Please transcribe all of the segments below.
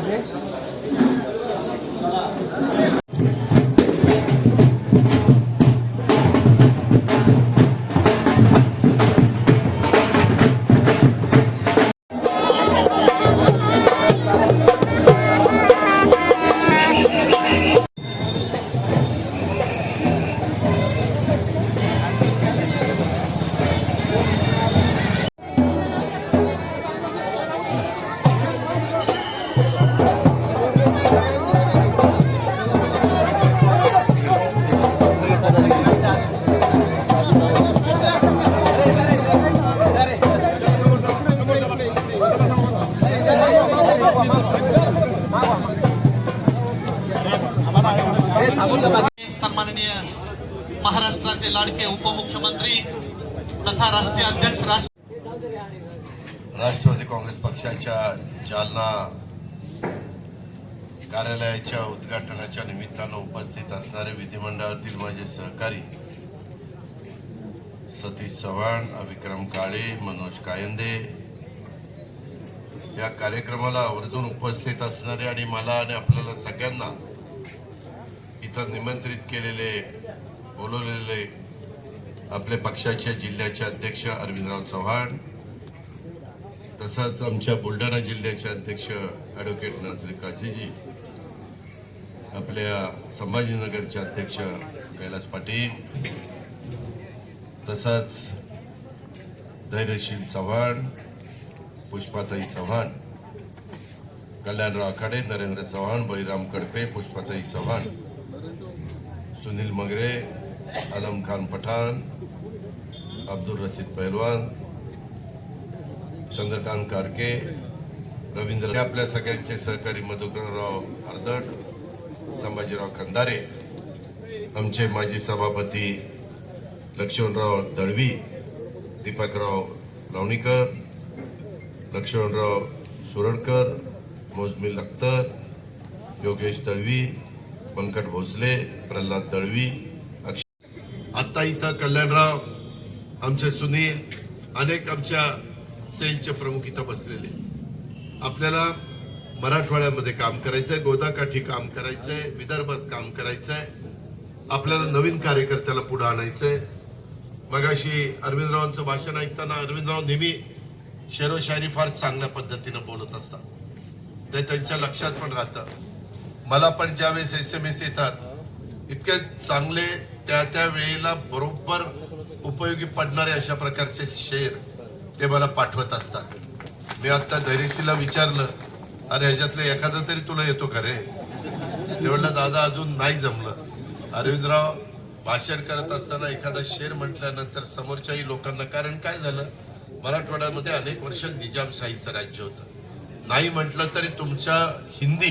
가야 돼? सन्माननीय महाराष्ट्राचे लाडके उपमुख्यमंत्री तथा राष्ट्रीय अध्यक्ष राष्ट्र राष्ट्रवादी काँग्रेस पक्षाच्या जालना कार्यालयाच्या उद्घाटनाच्या निमित्तानं उपस्थित असणारे विधिमंडळातील माझे सहकारी सतीश चव्हाण विक्रम काळे मनोज कायंदे या कार्यक्रमाला आवर्जून उपस्थित असणारे आणि मला आणि आपल्याला सगळ्यांना इथं निमंत्रित केलेले बोलवलेले आपले पक्षाचे जिल्ह्याचे अध्यक्ष अरविंदराव चव्हाण तसंच आमच्या बुलढाणा जिल्ह्याचे अध्यक्ष ॲडव्होकेट नाझरी काझीजी आपल्या संभाजीनगरचे अध्यक्ष कैलास पाटील तसंच धैर्यशील चव्हाण पुष्पाताई चव्हाण. कल्याणराव आखाडे नरेंद्र चव्हाण बळीराम कडपे पुष्पाताई चव्हाण. सुनील मगरे आलम खान पठाण अब्दुल रशीद पहलवान चंद्रकांत कारके रवींद्र आपल्या सगळ्यांचे सहकारी मधुकरराव अर्दड संभाजीराव खंदारे आमचे माजी सभापती लक्ष्मणराव दळवी दीपकराव लावणीकर लक्ष्मणराव सुरडकर मोजमिल अख्तर योगेश दळवी पंकट भोसले प्रल्हाद दळवी अक्ष आत्ता इथं कल्याणराव आमचे सुनील अनेक आमच्या सेलचे प्रमुख इथं बसलेले. आपल्याला मराठवाड्यामध्ये काम करायचंय गोदाकाठी काम करायचंय विदर्भात काम करायचंय. आपल्याला नवीन कार्यकर्त्याला पुढे आणायचंय. मगाशी अरविंदरावांचं भाषण ऐकताना अरविंदराव नेहमी शेरोशायरी फार चांगल्या पद्धतीनं बोलत असतात. ते त्यांच्या लक्षात पण राहतं. मला पण ज्यावेळेस एस एम एस येतात इतके चांगले त्या त्या वेळेला बरोबर उपयोगी पडणारे अशा प्रकारचे शेर ते मला पाठवत असतात. मी आता धैर्यशीला विचारलं अरे ह्याच्यातलं एखादा तरी तुला येतो का रे? ते म्हणलं दादा अजून नाही जमलं. अरविंदराव भाषण करत असताना एखादा शेर म्हटल्यानंतर समोरच्याही लोकांना कारण काय झालं? मराठवाड्यामध्ये अनेक वर्ष निजामशाहीचं राज्य होतं. नाही म्हटलं तरी तुमच्या हिंदी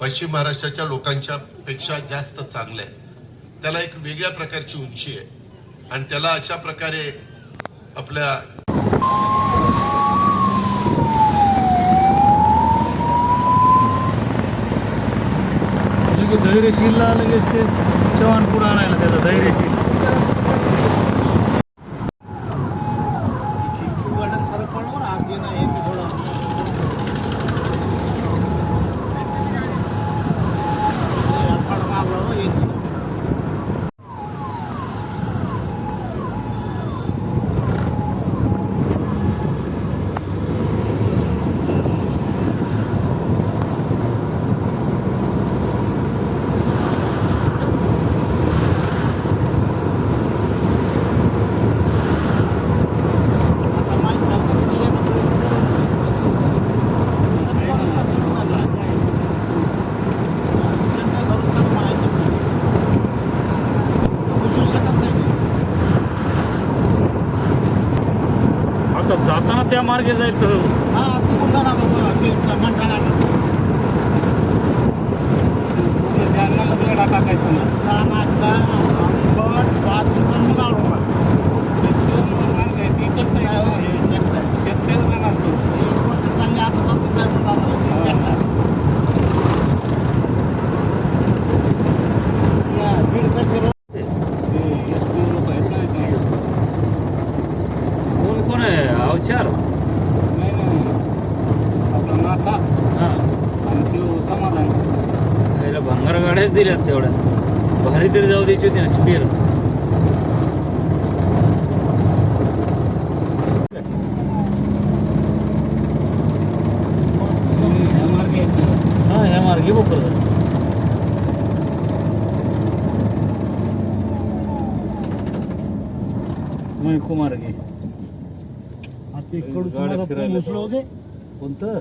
पश्चिम महाराष्ट्राच्या लोकांच्या पेक्षा जास्त चांगलं आहे. त्याला एक वेगळ्या प्रकारची उंची आहे. आणि त्याला अशा प्रकारे आपल्या म्हणजे धैर्यशीलला लगेच ते चव्हाण पुढे आणायला त्याचा धैर्यशील फरक पडलो ना आगे ना एक थोडं एक आता जाताना त्या मार्गे जाईल तर टाकायचं ना याला भंगार गाड्याच दिल्यात तेवढ्या. भारी तरी जाऊ द्यायची होती ना हा ह्या मार्गे बोकर मग कुमार्गे ते कडू गाड्या सुद्धा फिरायला घुसलो होते कोणतं?